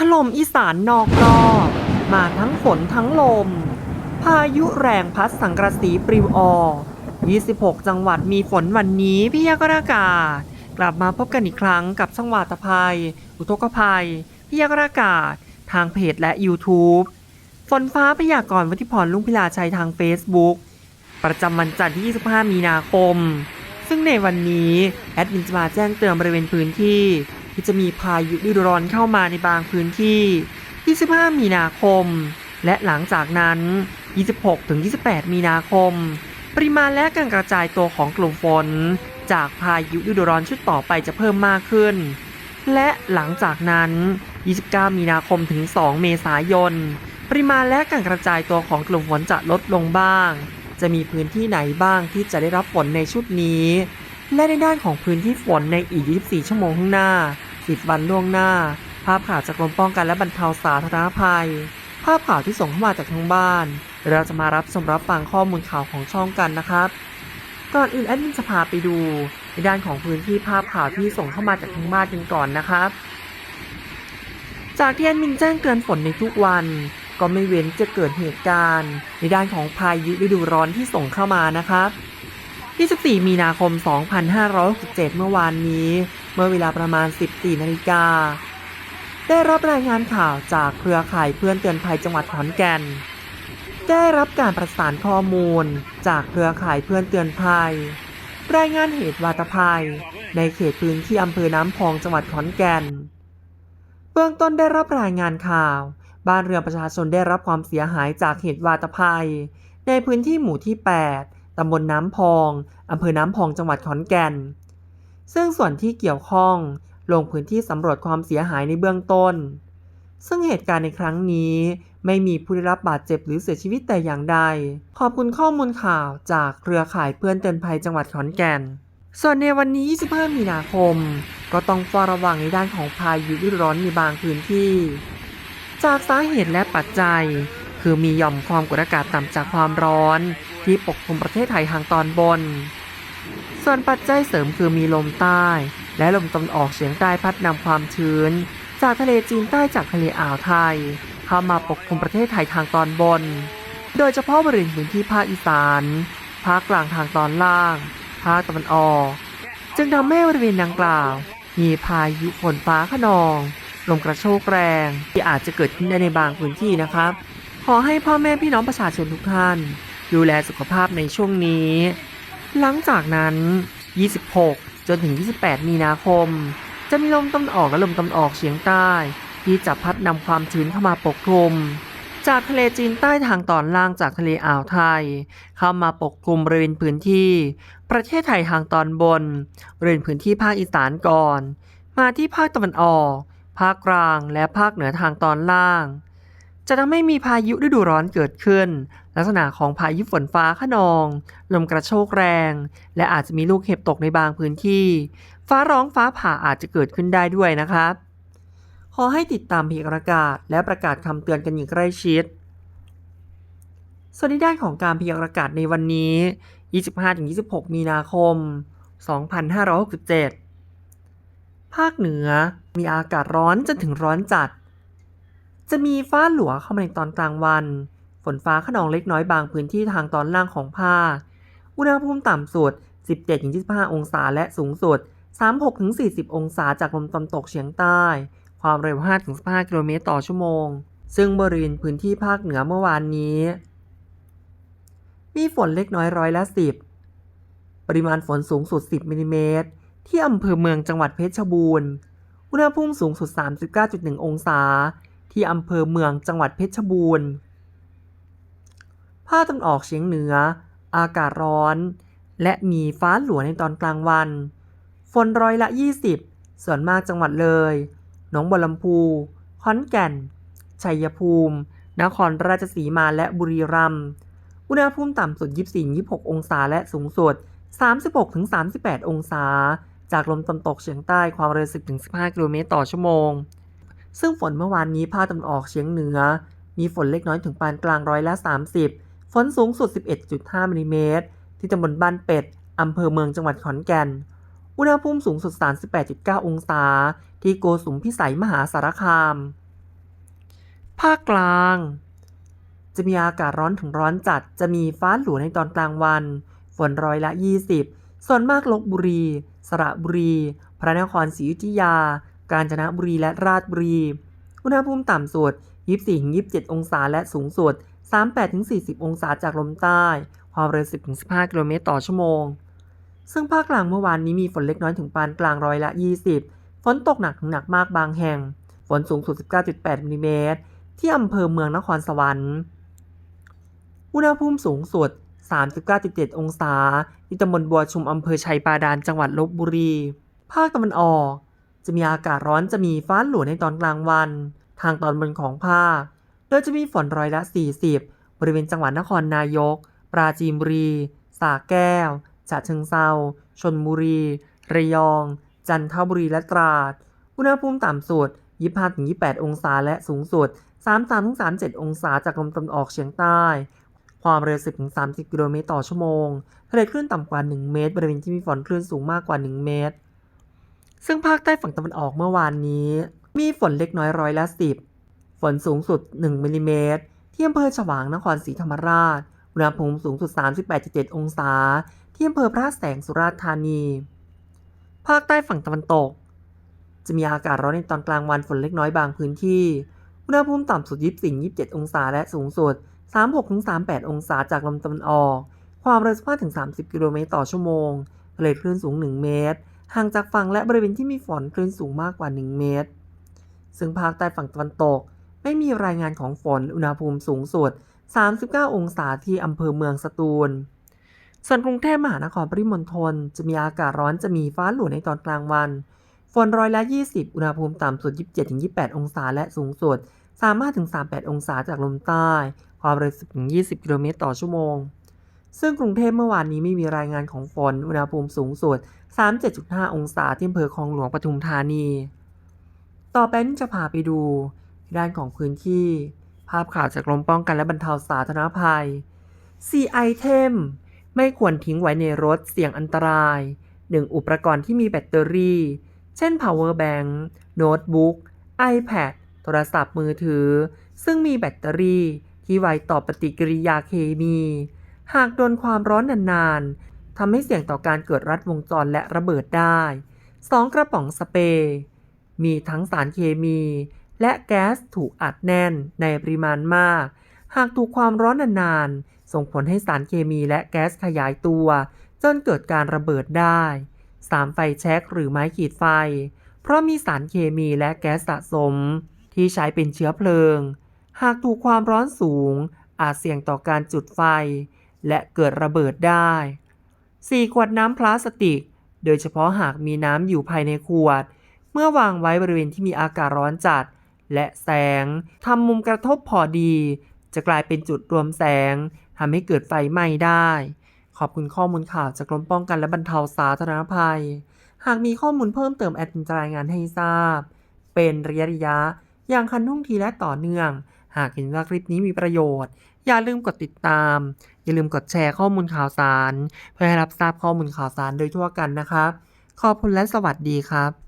ถล่มอีสานนอกรอบมาทั้งฝนทั้งลม พายุแรงพัดสังกระสีปลิวออก26 จังหวัดมีฝนวันนี้พี่ยากรากาศ กลับมาพบกันอีกครั้งกับช่องวาตภัย อุทกภัยพี่ยากรากาศ ทางเพจและ YouTube ฝนฟ้าพยากรณ์วัติพรลุงพิลาชัยทาง Facebook ประจำวันจันทร์ที่ 25 มีนาคม ซึ่งในวันนี้ แอดมินจะมาแจ้งเตือนบริเวณพื้นที่ ที่จะมีพายุฤดูร้อนเข้ามาในบางพื้นที่ 25 มีนาคม และหลังจากนั้น 26-28 มีนาคม ปริมาณและการกระจายตัวของกลุ่มฝน จากพายุฤดูร้อนชุดต่อไปจะเพิ่มมากขึ้น และหลังจากนั้น 29 มีนาคมถึง 2 เมษายน ปริมาณและการกระจายตัวของกลุ่มฝนจะลดลงบ้าง จะมีพื้นที่ไหนบ้างที่จะได้รับฝนในชุดนี้และในด้านของพื้นที่ฝนในอีก 24 ชั่วโมงข้างหน้า 10 วันล่วงหน้า ภาพข่าวจากกรมป้องกันและบรรเทาสาธารณภัย ภาพข่าวที่ส่งเข้ามาจากทางบ้าน เราจะมารับชมรับฟังข้อมูลข่าวของช่องกันนะครับก่อนอื่นแอดมินจะพาไปดู ในด้านของพื้นที่ภาพข่าวที่ส่งเข้ามาจากทางบ้านกันก่อนนะครับ จากที่แอดมินแจ้งเตือนฝนในทุกวัน ก็ไม่เว้นจะเกิดเหตุการณ์ ในด้านของพายุฤดูร้อนที่ส่งเข้ามานะครับ 24 มีนาคม 2567 เมื่อวานนี้ มื่อเวลาประมาณ 14นาฬิกา ได้รับรายงานข่าวจากเครือข่ายเพื่อนเตือนภัยจังหวัดขอนแก่น ได้รับการประสานข้อมูลจากเครือข่ายเพื่อนเตือนภัย รายงานเหตุวาตภัย ในเขตพื้นที่อำเภอน้ำพองจังหวัดขอนแก่น เบื้องต้นได้รับรายงานข่าว บ้านเรือนประชาชนได้รับความเสียหายจากเหตุวาตภัย ในพื้นที่หมู่ที่ 8ตำบลน้ำพอง อำเภอน้ำพอง จังหวัดขอนแก่น ซึ่งส่วนที่เกี่ยวข้องลงพื้นที่สำรวจความเสียหายในเบื้องต้น ซึ่งเหตุการณ์ในครั้งนี้ไม่มีผู้ได้รับบาดเจ็บหรือเสียชีวิตแต่อย่างใด ขอบคุณข้อมูลข่าวจากเครือข่ายเพื่อนเตือนภัยจังหวัดขอนแก่น ส่วนในวันนี้ 25 มีนาคม ก็ต้องเฝ้าระวังในด้านของพายุฤดูร้อนในบางพื้นที่ จากสาเหตุและปัจจัย คือมีหย่อมความกดอากาศต่ำจากความร้อน ที่ปกคลุมประเทศไทยทางตอนบน ส่วนปัจจัยเสริมคือมีลมใต้ และลมตะวันออกเฉียงใต้พัดนำความชื้น จากทะเลจีนใต้จากทะเลอ่าวไทย เข้ามาปกคลุมประเทศไทยทางตอนบน โดยเฉพาะบริเวณพื้นที่ภาคอีสานภาคกลางทางตอนล่าง ภาคตะวันออก จึงทำให้บริเวณดังกล่าว มีพายุฝนฟ้าขนอง ลมกระโชกแรง ที่อาจจะเกิดขึ้นได้ในบางพื้นที่นะครับ ขอให้พ่อแม่พี่น้องประชาชนทุกท่าน ดูแลสุขภาพในช่วงนี้ หลังจากนั้น 26 จนถึง 28 มีนาคม จะมีลมตะวันออกและลมตะวันออกเฉียงใต้ ที่จะพัดนำความชื้นเข้ามาปกคลุม จากทะเลจีนใต้ทางตอนล่างจากทะเลอ่าวไทย เข้ามาปกคลุมบริเวณพื้นที่ ประเทศไทยทางตอนบนบริเวณพื้นที่ภาคอีสานก่อน มาที่ภาคตะวันออก ภาคกลางและภาคเหนือทางตอนล่าง จะทำให้มีพายุฤดูร้อนเกิดขึ้น ลักษณะของพายุฝนฟ้าขนอง ลมกระโชกแรง และอาจจะมีลูกเห็บตกในบางพื้นที่ ฟ้าร้องฟ้าผ่าอาจจะเกิดขึ้นได้ด้วยนะครับ ขอให้ติดตามพยากรณ์อากาศ และประกาศคำเตือนกันอย่างใกล้ชิด ส่วนในด้านของการพยากรณ์อากาศในวันนี้ 25-26 มีนาคม 2567ภาคเหนือมีอากาศร้อนจนถึงร้อนจัด จะมีฟ้าหลัวเข้ามาในตอนกลางวัน นฟ้าขนองเล็กน้อยบางพื้นที่ทางตอนล่างของภาค อุณหภูมิต่ำสุด 17-25 องศาและสูงสุด 36-40 องศาจากลมตะวันตกเฉียงใต้ ความเร็ว 5-15 กิโลเมตรต่อชั่วโมง ซึ่งบริเวณพื้นที่ภาคเหนือเมื่อวานนี้ มีฝนเล็กน้อยร้อยละ 10 ปริมาณฝนสูงสุด 10มิลลิเมตรที่อำเภอเมืองจังหวัดเพชรบูรณ์ อุณหภูมิสูงสุด 39.1 องศา ที่อำเภอเมืองจังหวัดเพชรบูรณ์ ภาคตะวันออกเฉียงเหนือ อากาศร้อน และมีฟ้าหลัวในตอนกลางวัน ฝนร้อยละ 20 ส่วนมากจังหวัดเลย หนองบัวลำพู ขอนแก่น ชัยภูมิ นครราชสีมาและบุรีรัมย์ อุณหภูมิต่ำสุด 24-26 องศาและสูงสุด 36-38 องศา จากลมตะวันตกเฉียงใต้ความเร็ว 10-15 กิโลเมตรต่อชั่วโมง ซึ่งฝนเมื่อวานนี้ภาคตะวันออกเฉียงเหนือ มีฝนเล็กน้อยถึงปานกลางร้อยละ 30 ฝนสูงสุด 11.5มิลลิเมตรที่ตำบลบ้านเป็ด อำเภอเมืองจังหวัดขอนแก่น อุณหภูมิสูงสุด 38.9 องศา ที่โกสุมพิสัยมหาสารคาม ภาคกลาง จะมีอากาศร้อนถึงร้อนจัด จะมีฟ้าหลัวในตอนกลางวัน ฝนร้อยละ 20 ส่วนมากลบบุรี สระบุรี พระนครศรีอยุธยา กาญจนบุรีและราชบุรี อุณหภูมิต่ำสุด 24-27 องศาและสูงสุด 38-40 องศาจากลมใต้ ความเร็ว 10-15 กิโลเมตรต่อชั่วโมง ซึ่งภาคกลางเมื่อวานนี้มีฝนเล็กน้อยถึงปานกลางร้อยละ 20 ฝนตกหนักถึงหนักมากบางแห่ง ฝนสูงสุด 19.8มิลลิเมตร ที่อำเภอเมืองนครสวรรค์ อุณหภูมิสูงสุด 39.7 องศาที่ตำบลบัวชุมอำเภอชัยบาดาลจังหวัดลบบุรี ภาคตะวันออก จะมีอากาศร้อนจะมีฟ้าหลวในตอนกลางวัน ทางตอนบนของภาค โดยจะมีฝนร้อยละ 40 บริเวณจังหวัดนครนายก ปราจีนบุรีสระแก้ว ฉะเชิงเซาชนบุรี ระยอง จันทบุรีและตราด อุณหภูมิต่ำสุด 25-28 องศาและสูงสุด 33-37 องศาจากลมตะวันออกเฉียงใต้ ความเร็ว 10-30 กิโลเมตรต่อชั่วโมง ทะเลคลื่นต่ำกว่า 1 เมตร บริเวณที่มีฝนคลื่นสูงมากกว่า 1 เมตร ซึ่งภาคใต้ฝั่งตะวันออกเมื่อวานนี้ มีฝนเล็กน้อยร้อยละ 10 ฝนสูงสุด 1มิลลิเมตรที่อำเภอฉวางนครศรีธรรมราช อุณหภูมิสูงสุด 38.7 องศา ที่อำเภอพระแสงสุราษฎร์ธานี ภาคใต้ฝั่งตะวันตก จะมีอากาศร้อนในตอนกลางวันฝนเล็กน้อยบางพื้นที่ อุณหภูมิต่ำสุด 24-27 องศา และสูงสุด 36-38 องศาจากลมตะวันออก ความเร็ว15-30 กิโลเมตรต่อชั่วโมงทะเลคลื่นสูง 1 เมตร ห่างจากฝั่งและบริเวณที่มีฝนคลื่นสูงมากกว่า 1 เมตร ซึ่งภาคใต้ฝั่งตะวันตก ไม่มีรายงานของฝนอุณหภูมิสูงสุด 39 องศาที่อำเภอเมืองสตูล ส่วนกรุงเทพมหานครปริมณฑลจะมีอากาศร้อนจะมีฟ้าหลัวในตอนกลางวัน ฝนร้อยละ 20 อุณหภูมิต่ำสุด 27-28 องศาและสูงสุด 35-38 องศาจากลมใต้ ความเร็ว 10-20 กิโลเมตรต่อชั่วโมง ซึ่งกรุงเทพเมื่อวานนี้ไม่มีรายงานของฝนอุณหภูมิสูงสุด 37.5 องศาที่อำเภอคลองหลวงปทุมธานี ต่อไปนี้จะพาไปดู ด้านของพื้นที่ ภาพข่าวจากกรมป้องกันและบรรเทาสาธารณภัย 4 ไอเทม ไม่ควรทิ้งไว้ในรถเสี่ยงอันตราย 1 อุปกรณ์ที่มีแบตเตอรี่ เช่น power bank โน้ตบุ๊ก iPad โทรศัพท์มือถือ ซึ่งมีแบตเตอรี่ที่ไวต่อปฏิกิริยาเคมี หากโดนความร้อนนานๆทำให้เสี่ยงต่อการเกิดรัดวงจรและระเบิดได้ 2 กระป๋องสเปรย์มีทั้งสารเคมี และแก๊สถูกอัดแน่นในปริมาณมาก หากถูกความร้อนนานๆ ส่งผลให้สารเคมีและแก๊สขยายตัว จนเกิดการระเบิดได้3ไฟแช็กหรือไม้ขีดไฟ เพราะมีสารเคมีและแก๊สสะสม ที่ใช้เป็นเชื้อเพลิง หากถูกความร้อนสูง อาจเสี่ยงต่อการจุดไฟ และเกิดระเบิดได้4ขวดน้ำพลาสติก โดยเฉพาะหากมีน้ำอยู่ภายในขวด เมื่อวางไว้บริเวณที่มีอากาศร้อนจัด และแสงทำมุมกระทบพอดี จะกลายเป็นจุดรวมแสงทำให้เกิดไฟไหม้ได้ ขอบคุณข้อมูลข่าวจากกรมป้องกันและบรรเทาสาธารณภัย หากมีข้อมูลเพิ่มเติมแอดมินจะรายงานให้ทราบ เป็นระยะระยะ อย่างคันทุ่งทีและต่อเนื่อง หากเห็นว่าคลิปนี้มีประโยชน์ อย่าลืมกดติดตาม อย่าลืมกดแชร์ข้อมูลข่าวสาร เพื่อให้รับทราบข้อมูลข่าวสารโดยทั่วกันนะครับ ขอบคุณและสวัสดีครับ